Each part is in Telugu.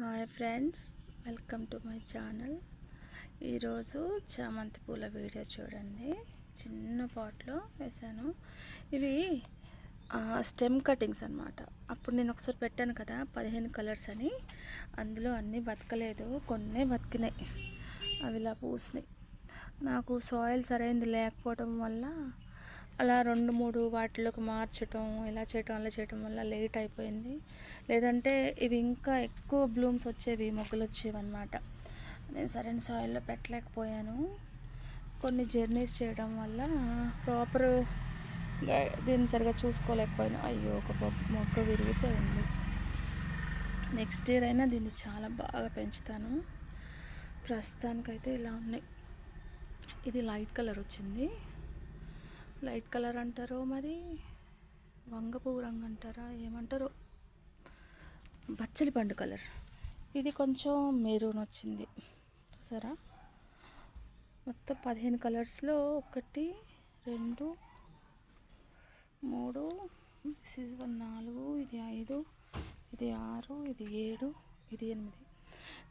Hi friends welcome to my channel. ఈరోజు చామంతి పూల వీడియో చూడండి. చిన్న పాట్లో వేసాను ఇవి స్టెమ్ కటింగ్స్ అనమాట అప్పుడు నేను ఒకసారి పెట్టాను కదా పదిహేను కలర్స్ అని. అందులో అన్నీ బతకలేదు కొన్నే బతికినాయి. అవి ఇలా పూసినాయి. నాకు సాయిల్ సరైనది లేకపోవడం వల్ల అలా రెండు మూడు వాటిలోకి మార్చటం ఇలా చేయటం అలా చేయటం వల్ల లేట్ అయిపోయింది. లేదంటే ఇవి ఇంకా ఎక్కువ బ్లూమ్స్ వచ్చేవి మొగ్గలు వచ్చేవి అనమాట నేను సరైన సాయిల్లో పెట్టలేకపోయాను. కొన్ని జర్నీస్ చేయడం వల్ల ప్రాపర్ దీన్ని సరిగా చూసుకోలేకపోయాను. అయ్యో ఒక మొక్క విరిగిపోయింది. నెక్స్ట్ ఇయర్ అయినా దీన్ని చాలా బాగా పెంచుతాను. ప్రస్తుతానికైతే ఇలా ఉన్నాయి. ఇది లైట్ కలర్ వచ్చింది. లైట్ కలర్ అంటారో మరి? వంగపువ్వు రంగు అంటారా? ఏమంటారో? బచ్చలి పండు కలర్. ఇది కొంచెం మెరూన్ వచ్చింది. చూసారా? మొత్తం పదిహేను కలర్స్లో ఒకటి రెండు మూడు నాలుగు ఇది ఐదు ఇది ఆరు ఇది ఏడు ఇది ఎనిమిది.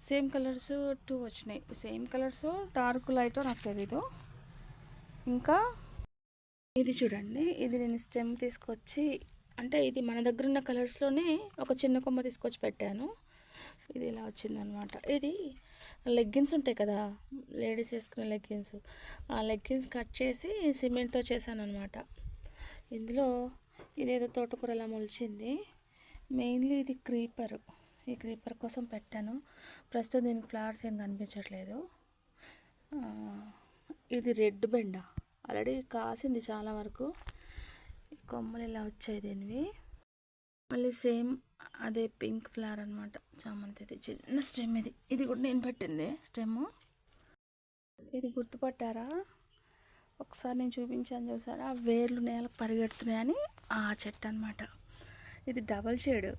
సేమ్ కలర్స్ టూ వచ్చినాయి. సేమ్ కలర్స్ డార్క్ లైట్ నాకు తెలీదు. ఇంకా ఇది చూడండి. ఇది నేను స్టెమ్ తీసుకొచ్చి అంటే ఇది మన దగ్గర ఉన్న కలర్స్లోనే ఒక చిన్న కొమ్మ తీసుకొచ్చి పెట్టాను. ఇది ఇలా వచ్చిందనమాట ఇది లెగ్గిన్స్ ఉంటాయి కదా లేడీస్ వేసుకునే లెగ్గిన్స్. ఆ లెగ్గిన్స్ కట్ చేసి సిమెంట్తో చేశాను అనమాట ఇందులో ఇదేదో తోటకూరలా మొలిచింది. మెయిన్లీ ఇది క్రీపర్. ఈ క్రీపర్ కోసం పెట్టాను. ప్రస్తుతం దీనికి ఫ్లవర్స్ ఏం కనిపించట్లేదు. ఇది రెడ్ బెండ. ఆల్రెడీ కాసింది చాలా వరకు. కొమ్మలు ఇలా వచ్చాయి దీనివి. మళ్ళీ సేమ్ అదే పింక్ ఫ్లవర్ అనమాట చామంతిది చిన్న స్టెమ్ ఇది. ఇది కూడా నేను పెట్టింది స్టెమ్. ఇది గుర్తుపట్టారా? ఒకసారి నేను చూపించాను చూసారా? వేర్లు నేలకు పరిగెడుతున్నాయని ఆ చెట్టు అనమాట ఇది డబల్ షేడ్.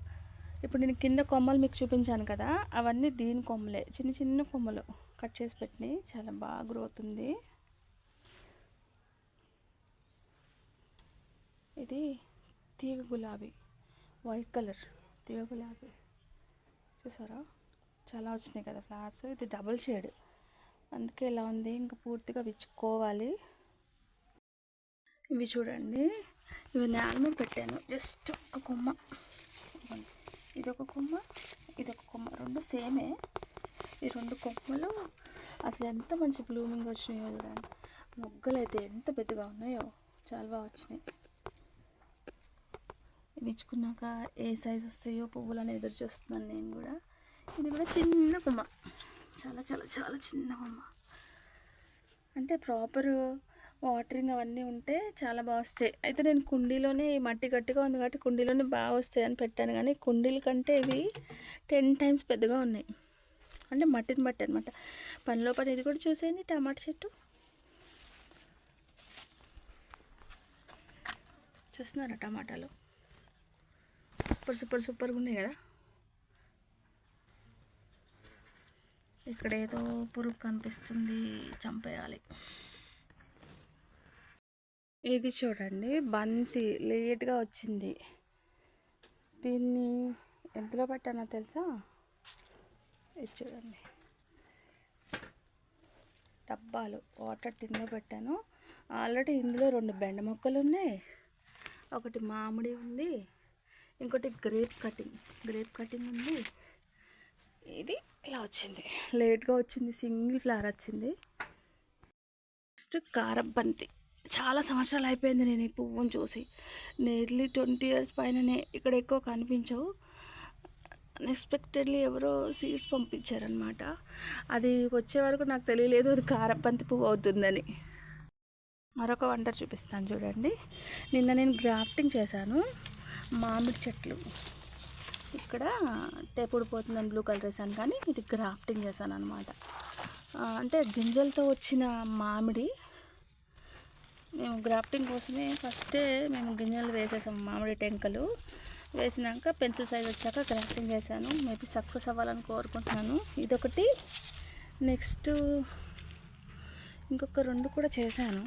ఇప్పుడు నేను కింద కొమ్మలు మీకు చూపించాను కదా అవన్నీ దీని కొమ్మలే. చిన్న చిన్న కొమ్మలు కట్ చేసి పెట్టినాయి చాలా బాగా గ్రోత్ ఉంది. ఇది తీగ గులాబీ. వైట్ కలర్ తీగ గులాబీ. చూసారా? చాలా వచ్చినాయి కదా ఫ్లవర్స్ ఇది డబుల్ షేడ్ అందుకే ఇలా ఉంది? ఇంకా పూర్తిగా విచ్చుకోవాలి. ఇవి చూడండి. ఇవి నేల మీద పెట్టాను. జస్ట్ ఒక కొమ్మ. ఇదొక కొమ్మ ఇదొక కొమ్మ. రెండు సేమే. ఈ రెండు కొమ్మలు అసలు ఎంత మంచి బ్లూమింగ్ వచ్చినాయో చూడండి. మొగ్గలు అయితే ఎంత పెద్దగా ఉన్నాయో చాలా బాగా వచ్చినాయి. ఇచ్చుకున్నాక ఏ సైజ్ వస్తాయో పువ్వులు అనేది ఎదురు చూస్తున్నాను నేను కూడా. ఇది కూడా చిన్న కొమ్మ చాలా చాలా చాలా చిన్న కొమ్మ అంటే ప్రాపర్ వాటరింగ్ అవన్నీ ఉంటే చాలా బాగా వస్తాయి. అయితే నేను కుండీలోనే మట్టి గట్టిగా ఉంది కాబట్టి కుండీలోనే బాగా వస్తాయి అని పెట్టాను. కానీ కుండీల కంటే ఇవి టెన్ టైమ్స్ పెద్దగా ఉన్నాయి. అంటే మట్టిని బట్టి అనమాట పనిలో పని ఇది కూడా చూసేయండి. టమాటా చెట్టు. చూస్తున్నారా టమాటాలు? సూపర్ సూపర్ సూపర్గా ఉన్నాయి కదా. ఇక్కడ ఏదో పురుగు కనిపిస్తుంది చంపేయాలి. ఇది చూడండి బంతి లేట్గా వచ్చింది. దీన్ని ఎంతలో పెట్టానో తెలుసా? ఇది చూడండి. డబ్బాలు వాటర్ టిన్లో పెట్టాను. ఆల్రెడీ ఇందులో రెండు బెండ మొక్కలు ఉన్నాయి. ఒకటి మామిడి ఉంది. ఇంకోటి గ్రేప్ కటింగ్ గ్రేప్ కటింగ్ ఉంది. ఇది ఇలా వచ్చింది. లేట్గా వచ్చింది. సింగిల్ ఫ్లవర్ వచ్చింది. నెక్స్ట్ కారబంతి చాలా సంవత్సరాలు అయిపోయింది నేను ఈ పువ్వును చూసి. నేర్లీ ట్వంటీ ఇయర్స్ పైననే ఇక్కడ ఎక్కువ కనిపించవు. అన్ఎక్స్పెక్టెడ్లీ ఎవరో సీడ్స్ పంపించారనమాట అది వచ్చే వరకు నాకు తెలియలేదు అది కారబంతి పువ్వు అవుతుందని. మరొక వంట చూపిస్తాను చూడండి. నిన్న నేను గ్రాఫ్టింగ్ చేశాను. మామిడి చెట్లు. ఇక్కడ టేపుడు ఊడిపోతుందని బ్లూ కలర్ వేసాను కానీ ఇది గ్రాఫ్టింగ్ చేశాను అనమాట అంటే గింజలతో వచ్చిన మామిడి మేము గ్రాఫ్టింగ్ కోసమే ఫస్టే మేము గింజలు వేసేసాము మామిడి టెంకలు. వేసినాక పెన్సిల్ సైజ్ వచ్చాక గ్రాఫ్టింగ్ చేశాను. మేబీ సక్సెస్ అవ్వాలని కోరుకుంటున్నాను. ఇదొకటి. నెక్స్ట్ ఇంకొక రెండు కూడా చేశాను.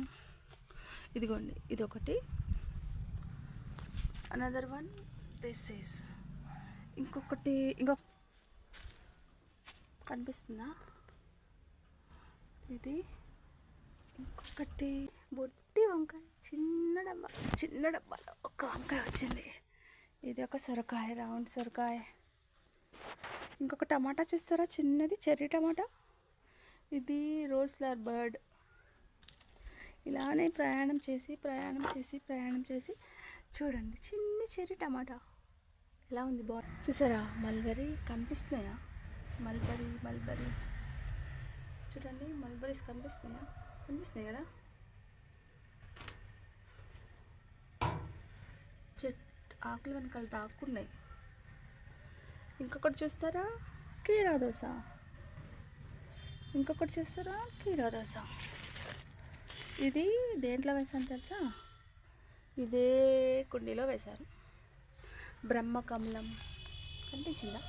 ఇదిగోండి ఇదొకటి. అనదర్ వన్ దిస్ ఈస్ ఇంకొకటి ఇంకొక కనిపిస్తుందా? ఇది ఇంకొకటి బొట్టి వంకాయ. చిన్న డబ్బా చిన్న డబ్బాలో ఒక వంకాయ వచ్చింది. ఇది ఒక సొరకాయ రౌండ్ సొరకాయ. ఇంకొక టమాటా చూస్తారా? చిన్నది చెర్రీ టమాటా. ఇది రోజ్ ఫ్లవర్ బర్డ్. ఇలానే ప్రయాణం చేసి ప్రయాణం చేసి ప్రయాణం చేసి చూడండి చిన్న చెర్రీ టమాటా. ఎలా ఉంది? బా చూసారా? మల్బరీ కనిపిస్తున్నాయా? Mulberry mulberry. చూడండి మల్బరీస్ కనిపిస్తున్నాయా? కనిపిస్తున్నాయి కదా? చెట్ ఆకులు వెనకాల దాక్కున్నాయి. ఇంకొకటి చూస్తారా? కీరా దోశ. ఇంకొకటి చూస్తారా? కీరా దోశ. ఇది దేంట్లో వేసాను తెలుసా? ఇదే కుండీలో వేశాను బ్రహ్మకమలం. కనిపించిందా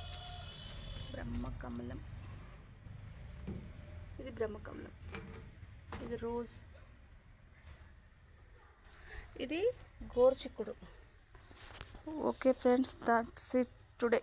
బ్రహ్మకమలం. ఇది బ్రహ్మకమలం. ఇది రోజ్. ఇది గోర్చిక్కుడు okay friends that's it today.